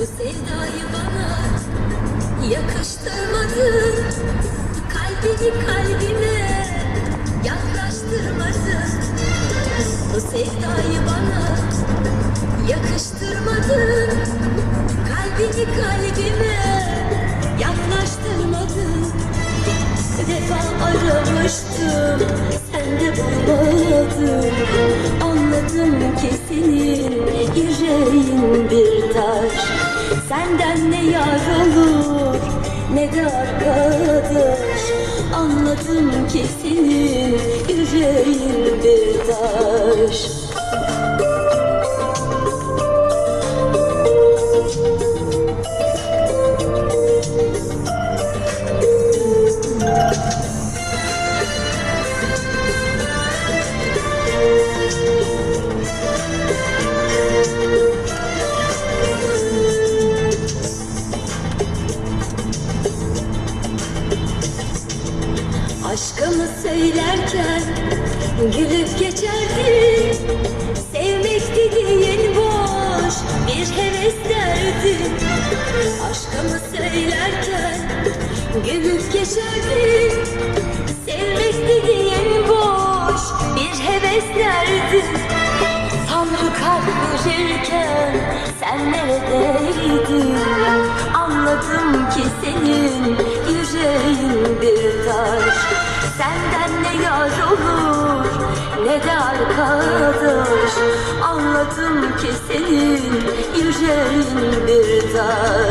Bu sevdayı bana yakıştırmadın. Kalbini kalbime yaklaştırmadın. Bu sevdayı bana yakıştırmadın. Kalbini kalbime yaklaştırmadın. Defa aramıştım sen de bulmadın Senden ne yar olur ne de arkadaş. Anladım ki senin yüreğin bir taş Aşkımı söylerken gülüp geçerdin Sevmek dediğin boş bir heves derdin Aşkımı söylerken gülüp geçerdin Sevmek dediğin boş bir heves derdin Tanrı kalp sen neredeydin Senden ne yar olur ne de arkadaş. Anladım ki senin yüreğin bir taş